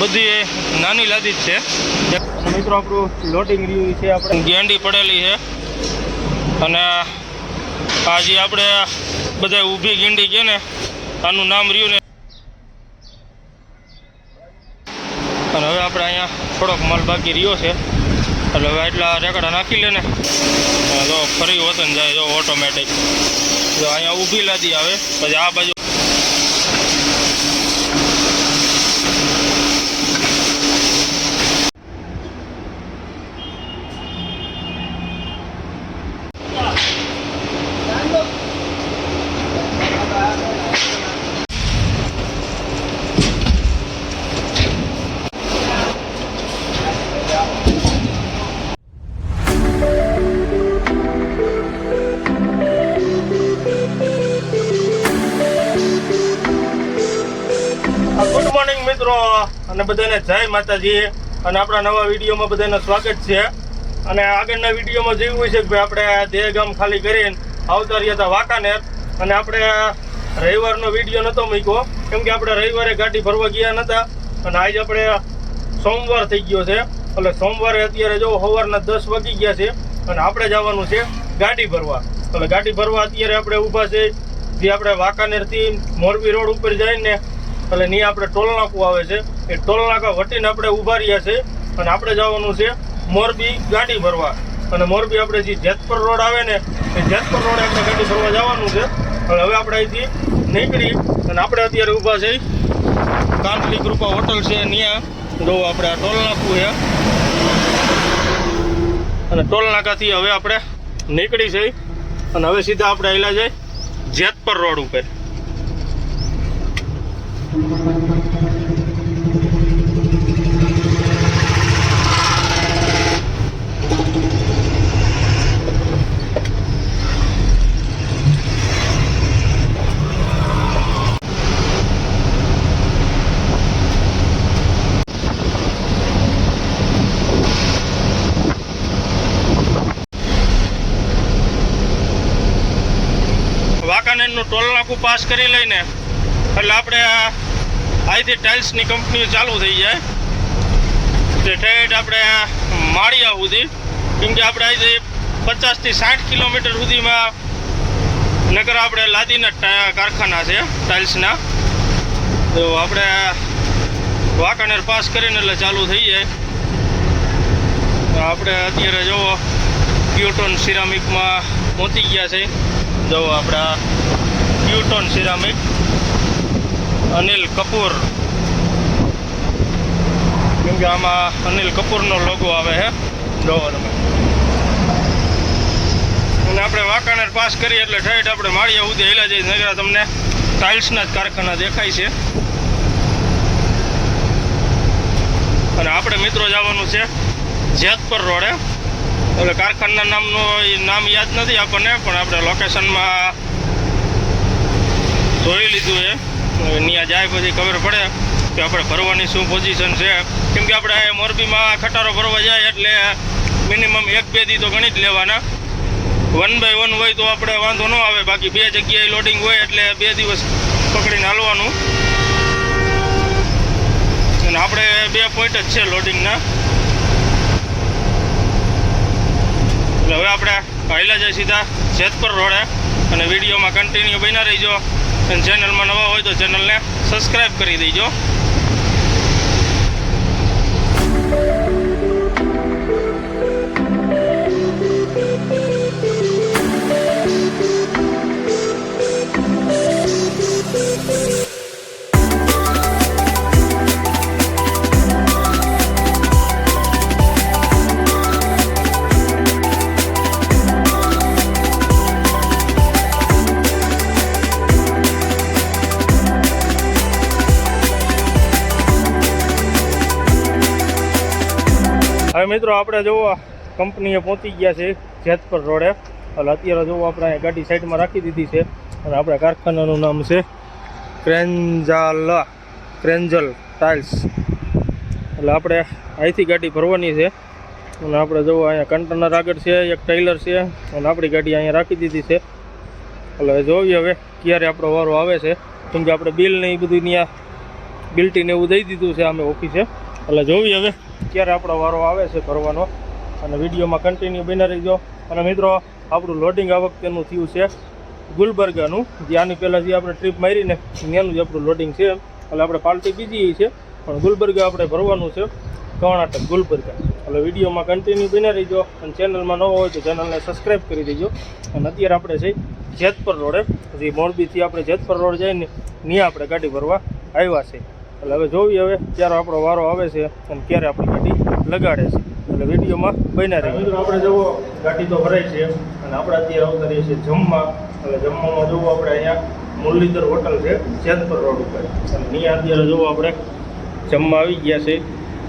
બધી નાની લાદી જ છે. મિત્રો આપણું લોડિંગ રહ્યું છે આપણે. ગેંડી પડેલી છે. અને આજે આપણે બધા ઊભી ગેંડી છે ને આનું નામ રહ્યું ને. અને હવે આપણે અહીંયા થોડોક માલ બાકી રહ્યો છે. એટલે હવે એટલા રેકડા નાખી લે ને. જો ફરી વતન જાય જો ઓટોમેટિક જો અહીંયા ઊભી લાદી આવે પછી આ બાજુ મિત્રો, અને બધાને જય માતાજી. અને આપણા નવા વિડીયોમાં બધાને સ્વાગત છે. અને આગળના વિડીયોમાં જેવું હોય છે કે ભાઈ આપણે દેહગામ ખાલી કરીને આવતા રહ્યા હતા વાંકાનેર. અને આપણે રવિવારનો વીડિયો નહોતો મૂક્યો. કેમ કે આપણે રવિવારે ગાડી ભરવા ગયા નહોતા અને આજે આપણે સોમવાર થઈ ગયો છે. એટલે સોમવારે અત્યારે જો સવારના દસ વાગી ગયા છે. અને આપણે જવાનું છે ગાડી ભરવા. એટલે ગાડી ભરવા અત્યારે આપણે ઊભા છે. જે આપણે વાંકાનેરથી મોરબી રોડ ઉપર જઈને એટલે ત્યાં આપણે ટોલ નાકું આવે છે. એ ટોલ નાકા વટીને આપણે ઊભા રહ્યા છે અને આપણે જવાનું છે મોરબી ગાડી ભરવા. અને મોરબી આપણે જે જેતપર રોડ આવે ને, એ જેતપર રોડે આપણે ગાડી ભરવા જવાનું છે. અને હવે આપણે અહીંથી નીકળી અને આપણે અત્યારે ઊભા છે. કાંતલી કૃપા હોટલ છે ત્યાં જો આપણે આ ટોલનાકું છે. અને ટોલનાકાથી હવે આપણે નીકળી છે. અને હવે સીધા આપણે આવેલા છે જેતપર રોડ ઉપર. વાંકાનેરનું ટોલ પાસ કરી લઈને એટલે આપણે આ અહીંથી ટાઇલ્સની કંપનીઓ ચાલુ થઈ જાય. તે ઠેઠ આપણે માળિયા સુધી કેમકે આપણે અહીંથી પચાસથી સાઠ કિલોમીટર સુધીમાં નગર આપણે લાદીના કારખાના છે ટાઇલ્સના તો આપણે વાંકાનેર પાસ કરીને એટલે ચાલુ થઈ જાય. આપણે અત્યારે જુઓ ક્યુટોન સિરામિકમાં પહોંચી ગયા છે. જો આપણા ક્યુટોન સિરામિક અનિલ કપૂર. કેમ કે આમાં અનિલ કપૂરનો લોગો આવે છે જોવો તમે. અને આપણે વાંકાનેર પાસ કરીએ એટલે ઠેઠ આપણે માળીયા ઉદે હેલા જઈએ. નગરા તમને ટાઇલ્સના જ કારખાના દેખાય છે. અને આપણે મિત્રો જવાનું છે જેતપર રોડે એટલે કારખાના નામનું નામ યાદ નથી આપણને, પણ આપણે લોકેશનમાં જોઈ લીધું છે. ત્યાં જાય પછી ખબર પડે કે આપણે ભરવાની શું પોઝિશન છે. કેમ કે આપણે મોરબીમાં ખટારો ભરવા જાય એટલે મિનિમમ એક, બે દી તો ગણી જ લેવાના. વન બાય વન હોય તો આપણે વાંધો ન આવે. બાકી બે જગ્યાએ લોડિંગ હોય એટલે બે દિવસ પકડીને હાલવાનું. અને આપણે બે પોઈન્ટ જ છે લોડિંગના એટલે હવે આપણે પહેલાં જાય સીધા જેતપર રોડે. અને વિડીયોમાં કન્ટિન્યુ બન્યા રહીજો. અને ચેનલમાં નવા હોય તો ચેનલને સબસ્ક્રાઈબ કરી દેજો. હવે મિત્રો આપણે જોવા, કંપનીએ પહોંચી ગયા છે જેતપર રોડે. એટલે અત્યારે જોવો આપણે અહીંયા ગાડી સાઈડમાં રાખી દીધી છે. અને આપણા કારખાનાનું નામ છે ક્રેન્જાલા ક્રેન્જલ ટાઇલ્સ. એટલે આપણે અહીંથી ગાડી ભરવાની છે. અને આપણે જોવો અહીંયા કન્ટેનર આગળ છે, એક ટેલર છે, અને આપણી ગાડી અહીંયા રાખી દીધી છે. એટલે જોઈએ હવે ક્યારે આપણો વારો આવે છે. કેમ કે આપણે બિલ ને એ બધું ત્યાં બિલ્ટીને એવું દઈ દીધું છે, અમે ઓફિસે. એટલે જોવી હવે ક્યારે આપણો વારો આવે છે ભરવાનો. અને વિડીયોમાં કન્ટિન્યુ બની રહીજો. અને મિત્રો, આપણું લોડિંગ આ વખતેનું થયું છે ગુલબર્ગાનું. જે આની પહેલાં જે આપણે ટ્રીપ મારીને, ત્યાંનું જ આપણું લોડિંગ છે. એટલે આપણે પાર્ટી બીજી છે, પણ ગુલબર્ગા આપણે ભરવાનું છે કર્ણાટક ગુલબર્ગા. એટલે વિડીયોમાં કન્ટિન્યુ બની રહીજો. અને ચેનલમાં નવો હોય તો ચેનલને સબસ્ક્રાઈબ કરી દેજો. અને અત્યારે આપણે છે જેતપર રોડે. જે મોરબીથી આપણે જેતપર રોડ જઈને ત્યાં આપણે ગાડી ભરવા આવ્યા છે. એટલે હવે જોઈએ હવે ક્યારે આપણો વારો આવે છે અને ક્યારે આપણી ગાડી લગાડે છે. એટલે વિડીયોમાં બન્યા રહે આપણે જુઓ, ગાડી તો ભરાય છે અને આપણે અત્યારે અવતરીએ છીએ જમવા. એટલે જમવામાં જુઓ, આપણે અહીંયા મુરલીધર હોટલ છે જેતપર રોડ ઉપર. અને ત્યાં અત્યારે જુઓ, આપણે જમવા આવી ગયા છે.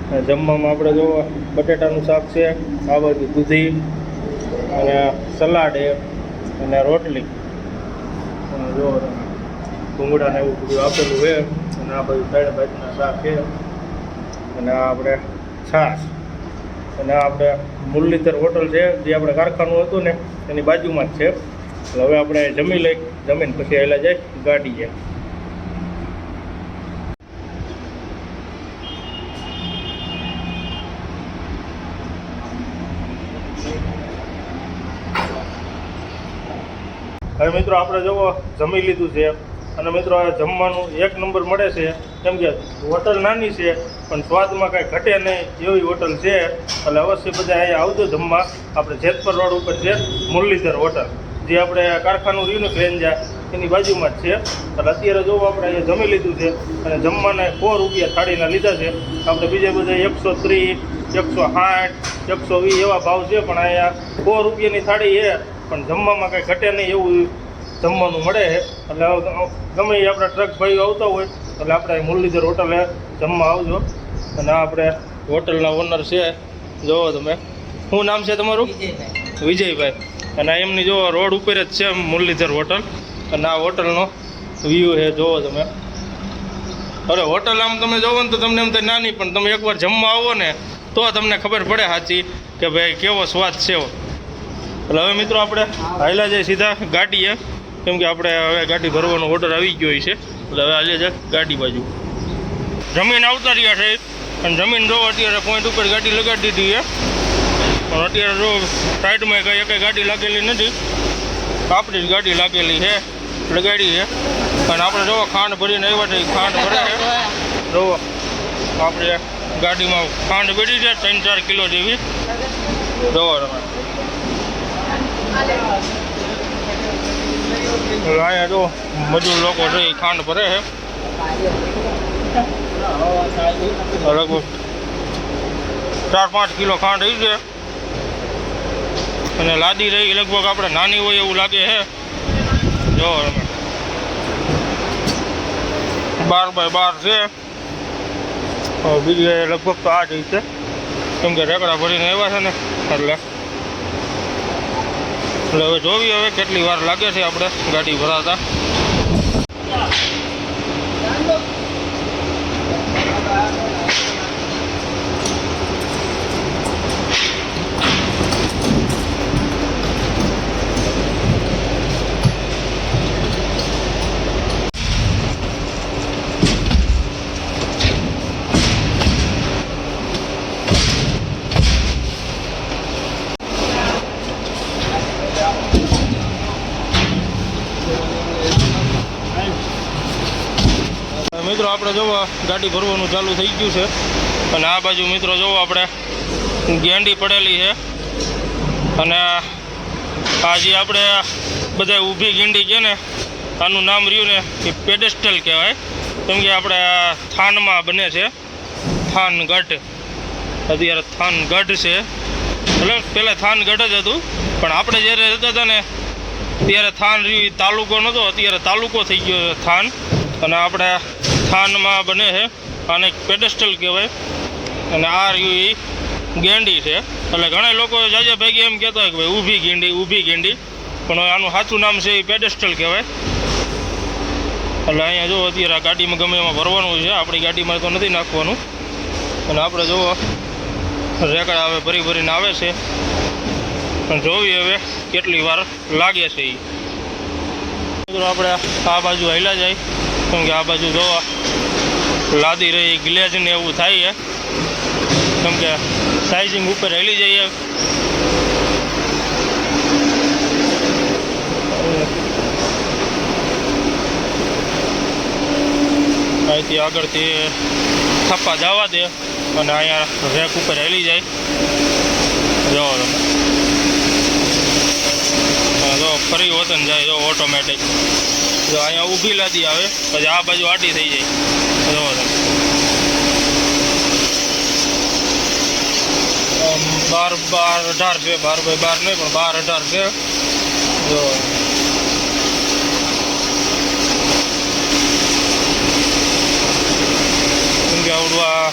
અને જમવામાં આપણે જુઓ, બટેટાનું શાક છે આ બાજુ દૂધી અને સલાડ અને રોટલી. અને જો ભૂંગળાને એવું બધું આપેલું છે. અને આ બધું ત્રણ ભાજના શાક છે અને આપણે છાશ. અને આ આપણે મુરલીધર હોટલ છે, જે આપણે કારખાનું હતું ને, એની બાજુમાં જ છે. એટલે હવે આપણે જમી લઈ, જમીન પછી આવેલા જાય, ગાડી છે. હવે મિત્રો, આપણે જુઓ જમી લીધું છે. અને મિત્રો આ જમવાનું એક નંબર મળે છે. કેમ કે હોટલ નાની છે, પણ સ્વાદમાં કાંઈ ઘટે નહીં એવી હોટલ છે. એટલે અવશ્ય બધા અહીંયા આવજો જમવા. આપણે જેતપર રોડ ઉપર છે, મુરલીધર હોટલ. જે આપણે કારખાનું રહ્યું ને ક્રેન્જા એની બાજુમાં જ છે. એટલે અત્યારે જો આપણે અહીંયા જમી લીધું છે અને જમવાના સો રૂપિયા થાળીના લીધા છે. આપણે બીજા બધા એકસો ત્રીસ, એકસો સાઠ એકસો વીસ એવા ભાવ છે પણ અહીંયા સો રૂપિયાની થાળી છે. પણ જમવામાં કાંઈ ઘટે નહીં એવું જમવાનું મળે. એટલે ગમે એ આપણા ટ્રક ભાઈઓ આવતા હોય એટલે આપણે મુરલીધર હોટલે જમવા આવજો. અને આ આપણે હોટલના ઓનર છે. જોવો તમે. શું નામ છે તમારું? વિજયભાઈ. અને આ એમની જો રોડ ઉપર જ છે મુરલીધર હોટલ અને આ હોટલનો વ્યૂ છે જોવો તમે. અરે હોટલ આમ તમે જોવો ને તો તમને એમ તો નાની પણ તમે એકવાર જમવા આવો ને તો તમને ખબર પડે સાચી કે ભાઈ કેવો સ્વાદ છે એટલે હવે મિત્રો આપણે હાલ્યા જઈએ સીધા ગાડીએ. કેમ કે આપણે હવે ગાડી ભરવાનો ઓર્ડર આવી ગયો છે. એટલે હવે હાલ્યા જાય ગાડી બાજુ. જમીન આવતા રહ્યા છે. અને જમીન જો અત્યારે પોઈન્ટ ઉપર ગાડી લગાડી દીધી છે. પણ અત્યારે જો સાઈડમાં કંઈ એક ગાડી લાગેલી નથી. આપણી જ ગાડી લાગેલી છે. લગાડી છે. અને આપણે જો ખાંડ ભરીને આવ્યા છે. ખાંડ ભરે છે. જોવો. આપણે ગાડીમાં ખાંડ ભરી છે. ત્રણ ચાર કિલો જેવી. જોવો તમે. અહીંયા જો મજૂર લોકો એ ખાંડ ભરે છે. લગભગ ચાર પાંચ કિલો ખાંડ આવી છે. અને લાદી રહી, લગભગ આપણે નાની હોય એવું લાગે છે. જો, બાર બાય બાર છે. બીજી લગભગ તો આ જ છે. કેમ કે રેકડા ભરીને આવ્યા છે ને, એટલે એટલે હવે જોવી હવે કેટલી વાર લાગે છે આપણે ગાડી ભરાતા. મિત્રો, આપણે જોવો, ગાડી ભરવાનું ચાલુ થઈ ગયું છે. અને આ બાજુ મિત્રો જોવો, આપણે ગેંડી પડેલી છે. અને આજે આપણે બધા ઊભી ગેંડી છે ને, આનું નામ રહ્યું ને, એ પેડેસ્ટલ કહેવાય. કેમ કે આપણે થાનમાં બને છે. થાનગઢ. અત્યારે થાનગઢ છે. એટલે પહેલાં થાનગઢ જ હતું. પણ આપણે જ્યારે રહેતા હતા ને, ત્યારે થાન રહ્યું, એ તાલુકો નહોતો અત્યારે તાલુકો થઈ ગયો થાન. અને આપણે થાનમાં બને છે આને પેડેસ્ટલ કહેવાય. અને આ રહ્યું ગેંડી છે. એટલે ઘણા લોકો જાજા ભેગી એમ કહેતા હોય કે ભાઈ ઊભી ગેંડી ઊભી ગેંડી. પણ આનું સાચું નામ છે એ પેડેસ્ટલ કહેવાય. એટલે અહીંયા જો અત્યારે આ ગાડીમાં ગમે એમાં ભરવાનું છે. આપણી ગાડીમાં તો નથી નાખવાનું. અને આપણે જુઓ રેકડ હવે ભરી ભરીને આવે છે. પણ જોઈએ હવે કેટલી વાર લાગે છે એ આપણે આ બાજુ હાલ્યા જાય. કેમ કે આ બાજુ જોવા લાદી રહી ગ્લેજ ને એવું થાય છે. કેમ કે સાઇઝિંગ ઉપર હેલી જઈએ અહીંથી આગળથી થપ્પા જવા દે અને અહીંયા રેક ઉપર હેલી જાય. જો હા, જો ફરી વતન જાય જો ઓટોમેટિક જો અહીંયા ઊભી લાદી આવે, પછી આ બાજુ આટી થઈ જાય. જો બાર બાર, અઢાર છે, બાર બાય બાર નહીં, પણ બાર, અઢાર છે. જો. કેમ કે આવડું આ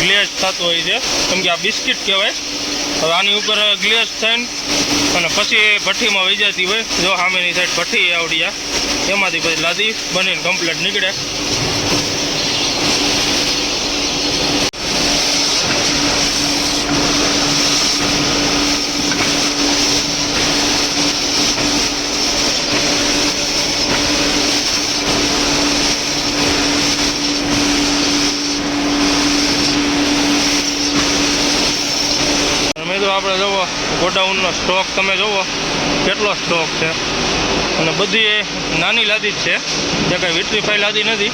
ગ્લેસ થતું હોય છે. કેમ કે આ બિસ્કિટ કહેવાય. હવે આની ઉપર ગ્લેસ થઈને અને પછી ભઠ્ઠીમાં વહી જતી હોય, જો સામેની સાઈડ ભઠ્ઠી આવડી જાય, એમાંથી પછી લાદી બનીને કમ્પ્લીટ નીકળે તમે તો આપણે જુઓ ગોડાઉનનો સ્ટોક તમે જુઓ કેટલો સ્ટોક છે? અને બધી નાની લાદી જ છે. જે કાંઈ વિટ્રીફાઈ લાદી નથી.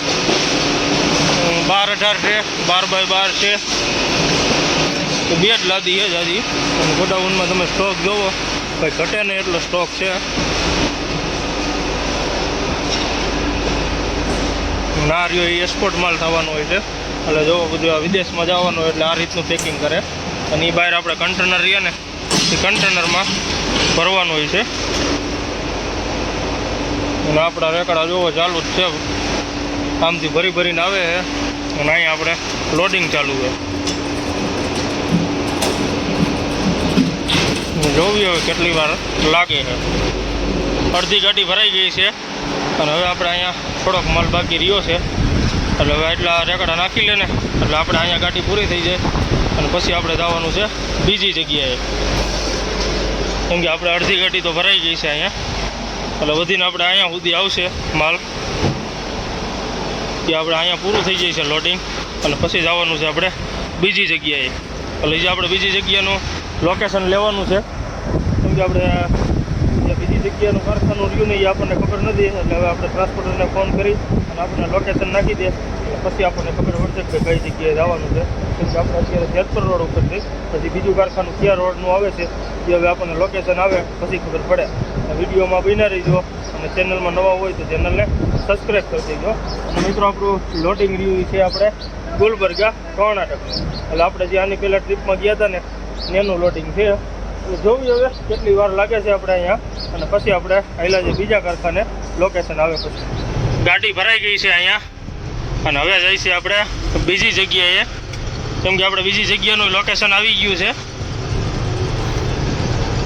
બાર અઢાર છે, બાર બાય બાર છે. તો બે જ લાદી એ જ હજી અને ગોડાઉનમાં તમે સ્ટોક જુઓ કંઈ ઘટે નહીં એટલો સ્ટોક છે. નારિયો એ એક્સપોર્ટ માલ થવાનો હોય છે. એટલે જો બધું વિદેશમાં જવાનું એટલે આ રીતનું પેકિંગ કરે. અને એ બહાર આપણે કન્ટેનર રહીએ ને, એ કન્ટેનરમાં ભરવાનું હોય છે. અને આપણા રેકડા જોવો ચાલુ જ છે આમથી ભરી ભરીને આવે છે અને અહીંયા આપણે લોડિંગ ચાલુ છે. જોવી હવે કેટલી વાર લાગે છે. અડધી ગાડી ભરાઈ ગઈ છે. અને હવે આપણે અહીંયા થોડોક માલ બાકી રહ્યો છે. એટલે હવે એટલા રેકડા નાખી લે ને, એટલે આપણે અહીંયા ગાડી પૂરી થઈ જાય. અને પછી આપણે જવાનું છે બીજી જગ્યાએ. કેમ કે આપણે અડધી ગાડી તો ભરાઈ ગઈ છે અહીંયા. એટલે વધીને આપણે અહીંયા સુધી આવશે માલ. કે આપણે અહીંયા પૂરું થઈ જાય છે લોડિંગ. અને પછી જવાનું છે આપણે બીજી જગ્યાએ. એટલે જે આપણે બીજી જગ્યાનું લોકેશન લેવાનું છે. કેમ કે આપણે બીજી જગ્યાનું કારખાનું રહ્યું નહીં, એ આપણને ખબર નથી. એટલે હવે આપણે ટ્રાન્સપોર્ટરને ફોન કરી અને આપણને લોકેશન નાખી દે. પછી આપણને ખબર પડશે કે કઈ જગ્યાએ જવાનું છે. કે આપણે અત્યારે જેતપુર રોડ ઉપર છે. પછી બીજું કારખાનું કયા રોડનું આવે છે. એ હવે આપણને લોકેશન આવે, પછી ખબર પડે. વિડીયોમાં બના રહીજો અને ચેનલમાં નવા હોય તો ચેનલને સબસ્ક્રાઈબ કરી દેજો. અને મિત્રો, આપણું લોડિંગ રહ્યું છે આપણે ગુલબર્ગા કર્ણાટકનું. એટલે આપણે જે આની પહેલાં ટ્રીપમાં ગયા હતા ને એનું લોડિંગ છે. જોવી હવે કેટલી વાર લાગે છે આપણે અહીંયા. અને પછી આપણે આયલા જે બીજા કારખાને લોકેશન આવે પછી. ગાડી ભરાઈ ગઈ છે અહીંયા. અને હવે જઈશું છે આપણે બીજી જગ્યાએ. કેમ કે આપણે બીજી જગ્યાનું લોકેશન આવી ગયું છે.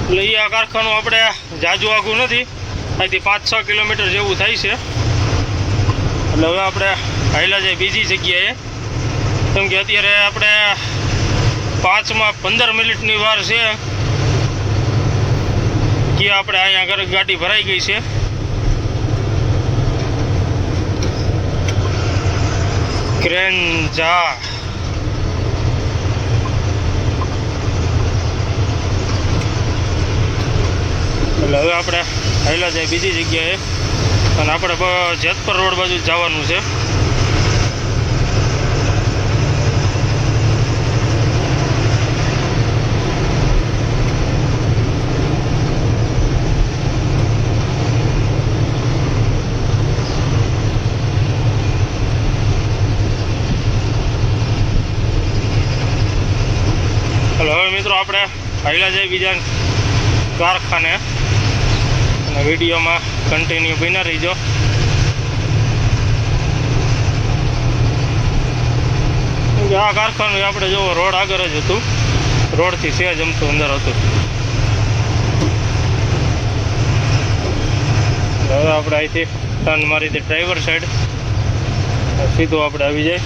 એટલે એ આ કારખાનું આપણે જાજુ આઘું નથી. અહીંથી પાંચ છ કિલોમીટર જેવું થાય છે. એટલે હવે આપણે હાઈલા જાય બીજી જગ્યાએ. કેમ કે અત્યારે આપણે પાંચમાં પંદર મિનિટની વાર છે. કે આપણે અહીંયા આગળ ગાડી ભરાઈ ગઈ છે. ક્રેન્જા એટલે હવે આપણે આવેલા જાય બીજી જગ્યાએ. અને આપણે જેતપર રોડ બાજુ જવાનું છે. મિત્રો આપણે આવેલા જાય બીજા કારખાને. અને વિડીયોમાં કન્ટિન્યુ બન્યા રહીજો. આ કારખાનું આપણે જોવો, રોડ આગળ જ હતું. રોડથી સેજ અમતું અંદર હતું. હવે આપણે અહીંથી ટર્ન મારી દે ડ્રાઈવર સાઈડ સીધું આપણે આવી જાય.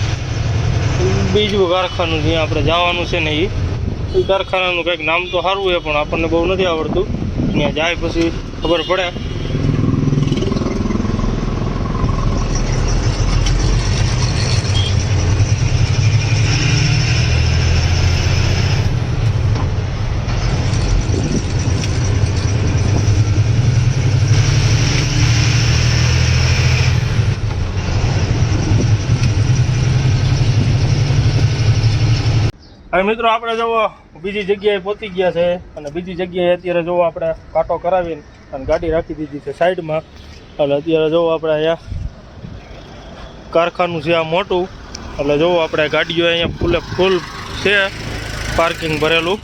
બીજું કારખાનું જ્યાં આપણે જવાનું છે ને એ કારખાનાનું કંઈક નામ તો સારું છે, પણ આપણને બહુ નથી આવડતું. ત્યાં જાય પછી ખબર પડે. હવે મિત્રો આપણે જો બીજી જગ્યાએ પહોંચી ગયા છે અને બીજી જગ્યાએ અત્યારે જોવો આપણે કાંટો કરાવીને. અને ગાડી રાખી દીધી છે સાઈડમાં. એટલે અત્યારે જો આપણે અહીંયા કારખાનું છે આ મોટું. એટલે જો આપણે ગાડીઓ અહીંયા ફૂલે ફૂલ છે પાર્કિંગ ભરેલું.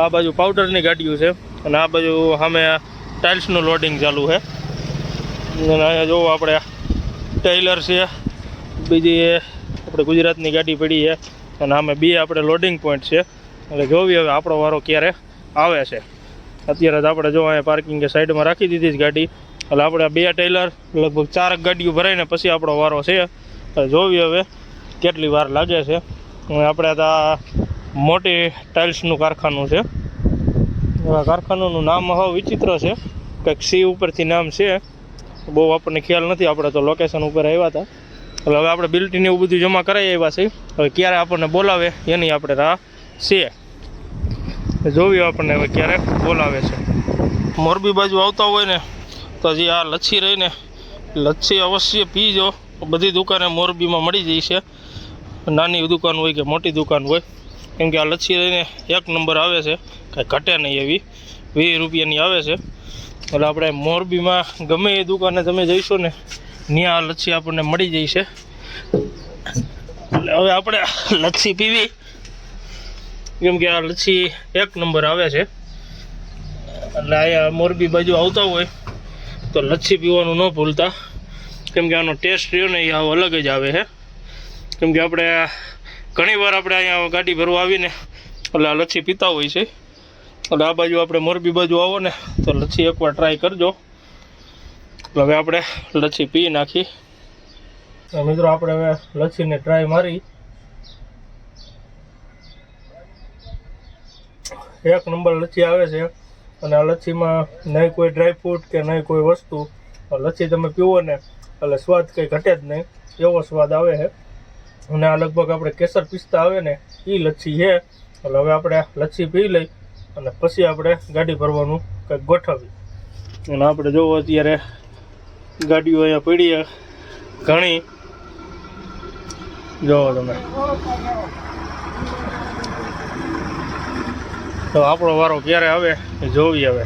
આ બાજુ પાવડરની ગાડીઓ છે અને આ બાજુ સામે ટાઇલ્સનું લોડિંગ ચાલુ છે. અને અહીંયા જોવો આપણે ટેલર છે, બીજી આપણે ગુજરાતની ગાડી પડી છે. અને આમે બે આપણે લોડિંગ પોઈન્ટ છે. એટલે જોવી હવે આપણો વારો ક્યારે આવે છે. અત્યારે તો આપણે જો અહીંયા પાર્કિંગ સાઈડમાં રાખી દીધી છે ગાડી. એટલે આપણે બે ટેલર લગભગ ચારક ગાડીઓ ભરાઈને પછી આપણો વારો છે. જોવી હવે કેટલી વાર લાગે છે. આપણે આ મોટી ટાઇલ્સનું કારખાનું છે. આ કારખાનાનું નામ હવે વિચિત્ર છે. કંઈક સી ઉપરથી નામ છે. બહુ આપણને ખ્યાલ નથી. આપણે તો લોકેશન ઉપર આવ્યા હતા. એટલે હવે આપણે બિલ્ટીને એવું બધું જમા કરાવી આવ્યા છીએ હવે ક્યારે આપણને બોલાવે એની આપણે રાહ છે. જોવી આપણને હવે ક્યારેક બોલાવે છે. મોરબી બાજુ આવતા હોય ને, તો હજી આ લચ્છી રહીને, લચ્છી અવશ્ય પીજો બધી દુકાને મોરબીમાં મળી જાય છે. નાની દુકાન હોય કે મોટી દુકાન હોય, કેમ કે આ લચ્છી રહીને એક નંબર આવે છે. કાંઈ ઘટે નહીં એવી, વીસ રૂપિયાની આવે છે. એટલે આપણે મોરબીમાં ગમે એ દુકાને તમે જઈશો ને, ત્યાં આ લચ્છી આપણને મળી જાય છે. એટલે હવે આપણે લચ્છી પીવી. કેમ કે આ લચ્છી એક નંબર આવે છે. એટલે અહીંયા મોરબી બાજુ આવતા હોય તો લચ્છી પીવાનું ન ભૂલતા. કેમ કે આનો ટેસ્ટ રહ્યો ને એ આવો અલગ જ આવે છે કેમ કે આપણે ઘણી વાર આપણે અહીંયા ગાડી ભરવા આવીને એટલે આ લચ્છી પીતા હોય છે. એટલે આ બાજુ આપણે મોરબી બાજુ આવો ને તો લચ્છી એકવાર ટ્રાય કરજો. હવે આપણે લચ્છી પી નાખી. મિત્રો આપણે હવે લચ્છીને ટ્રાય મારી. એક નંબર લચ્છી આવે છે. અને આ લચ્છીમાં નહીં કોઈ ડ્રાયફ્રૂટ કે નહીં કોઈ વસ્તુ લચ્છી તમે પીવો ને, એટલે સ્વાદ કંઈ ઘટે જ નહીં. એવો સ્વાદ આવે છે. અને આ લગભગ આપણે કેસર પિસ્તા આવે ને એ લચ્છી છે. એટલે હવે આપણે લચ્છી પી લઈ અને પછી આપણે ગાડી ભરવાનું કંઈક ગોઠવી અને આપણે જોવો અત્યારે ગાડીઓ અહીંયા પડી ઘણી. જોવો તમે. તો આપણો વારો ક્યારે આવે એ જોવી હવે.